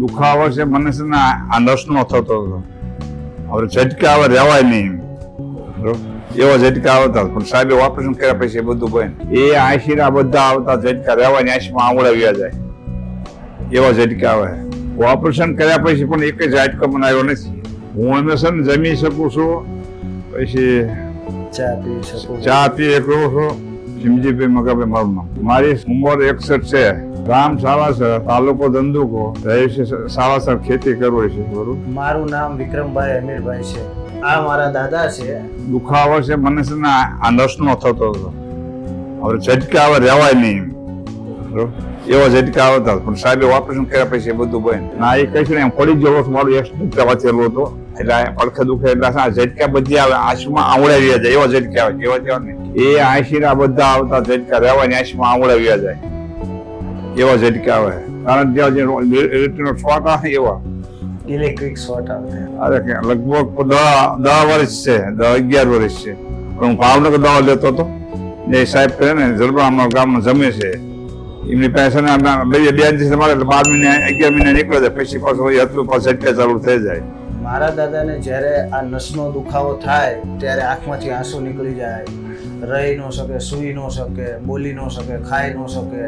દુખાવો છે મને છે ને આ નસનો થતો હતો. હવે ઝટકા હવે રહેવાય નહીં. એવો ઝટકા આવતા પણ સાહેબે ઓપરેશન કર્યા પછી એ બધું બંધ એ આશીના બધા આવતા ઝટકા રહેવાય ને આશીમાં આંગળા જાય. એવા ઝટકા આવે. ઓપરેશન કર્યા પછી પણ એક જ ઝાટકો મને આવ્યો નથી. હું એને છે ને જમી શકું છું. પછી ચા પી શકું ચા પી શકું છું. ભીમજીભાઈ મગાભાઈ મારું નામ મારી ઉંમર એકસઠ છે. ગામ સાવાસર તાલુકો ધંધુકો. રહે છે સાવાસર ખેતી કરવો છે. બરોબર? મારું નામ વિક્રમભાઈ અમીરભાઈ છે. આ મારા દાદા છે. દુખાવો છે મને છે ને આ નસનો થતો હતો. હવે ઝટકા હવે રહેવાય નહીં એવો ઝટકા આવતા પણ સાહેબે ઓપરેશન કર્યા પછી બધું બંધ. ના એ કઈ ને એમ પડી હતો મારું એક્સિડન્ટ વાંચેલું હતો. એટલે પડખે દુખે એટલે આ ઝટકા બધી આવે આંસુમાં આવડાવી જાય એવા ઝટકા આવે એવા જેવા નહીં. એ આંશીના બધા આવતા ઝટકા રહેવાની ને આંસુમાં આંગળાવી જાય. એવા ઝટકા આવે. કારણ કે જે ઇલેક્ટ્રિકનો શોટ આવે એવા. ઇલેક્ટ્રિક શોટ આવે. અરે લગભગ દસ વર્ષ છે દસ અગિયાર વર્ષ છે. પણ હું ભાવનગર દવા લેતો હતો. એ સાહેબ કહે ને જલબામનો ગામમાં જમે છે. એમની પાસે ને લઈએ બે દિવસ મારે એટલે બાર મહિને અગિયાર મહિને નીકળે જાય પછી પાછું હતું પાછું ઝટકા ચાલુ થઈ જાય. મારા દાદાને જ્યારે આ નસનો દુખાવો થાય, ત્યારે આંખમાંથી આંસુ નીકળી જાય. રહી ન શકે, સૂઈ ન શકે, બોલી ન શકે, ખાઈ ન શકે.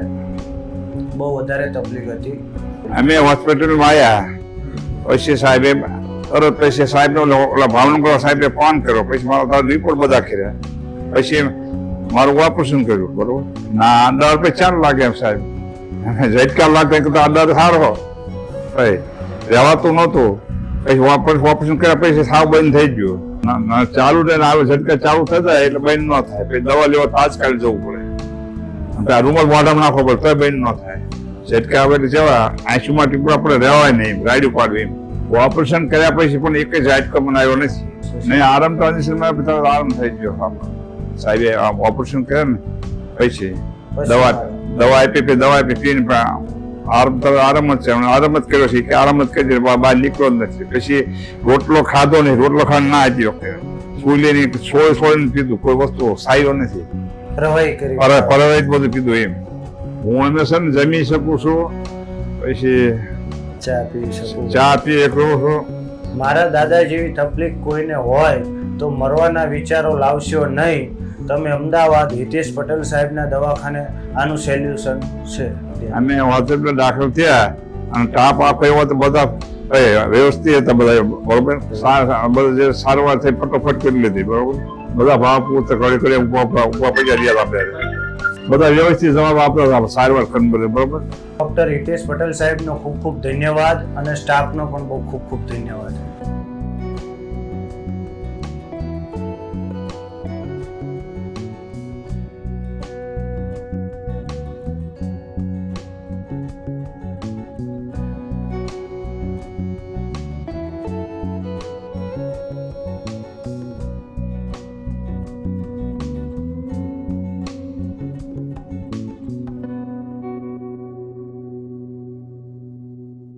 બહુ વધારે તકલીફ હતી. અમે હોસ્પિટલમાં આવ્યા પછી સાહેબે તરત પછી સાહેબ ઓલા ભાવનગર સાહેબે ફોન કર્યો. પછી મારા રિપોર્ટ બધા કર્યા. પછી મારું ઓપરેશન કર્યું, બરોબર? ના અંદર પછી ચાર લાગે એમ સાહેબ. ઝટકા લાગે તો અંદર સારો ભાઈ, રહેવાતું નહોતું. પછી ઓપરેશન ઓપરેશન કર્યા? પછી સાવ બંધ થઈ ગયું. ચાલુ ને આવે ઝટકા ચાલુ થતા એટલે બંધ ન થાય. પછી દવા લેવા તાજકાલ જવું પડે. આ રૂમલ મોઢામાં નાખવો પડે તો બંધ ન થાય. ઝટકા આવે એટલે જેવા આંસુમાં ટીપડા આપણે રહેવાય નહીં ગાડી પાડવી એમ. ઓપરેશન કર્યા પછી પણ એક જ આટકો મને આવ્યો નથી. નહીં આરામ તો સમય પછી આરામ થઈ ગયો. સાહેબે ઓપરેશન કર્યા ને પછી દવા દવા આપી દવા આપી પીને પણ આરામ તો આરામ જ છે. આરામ જ કર્યો છે. કે આરામ જ કરી બહાર નીકળો જ નથી. પછી રોટલો ખાધો નહીં. રોટલો ખાવા ના હતી વખતે ફૂલી નહીં સોળ સોળ પીધું કોઈ વસ્તુ સાયો નથી. પરવાઈ બધું પીધું એમ. હું એમને છે ને જમી શકું છું. પછી ચા પી શકું. ચા પી શકું છું મારા દાદા જેવી તકલીફ કોઈને હોય તો મરવાના વિચારો લાવશો નહીં. તમે અમદાવાદ હિતેશ પટેલ સાહેબના દવાખાને આનું સોલ્યુશન છે. અમે હોસ્પિટલ દાખલ થયા અને તાપ આપ્યો એવો તો બધા એ, વ્યવસ્થિત હતા બધા બરોબર? જે સારવાર થઈ ફટોફટ કરી લીધી બરોબર? બધા ભાવ પૂરતા કરી કરી ઉપવા પૈસા રહ્યા આપણે બધા વ્યવસ્થિત જવાબ આપતા હતા સારવાર બધે બરોબર? ડૉક્ટર હિતેશ પટેલ સાહેબનો ખૂબ ખૂબ ધન્યવાદ અને સ્ટાફનો પણ બહુ ખૂબ ખૂબ ધન્યવાદ.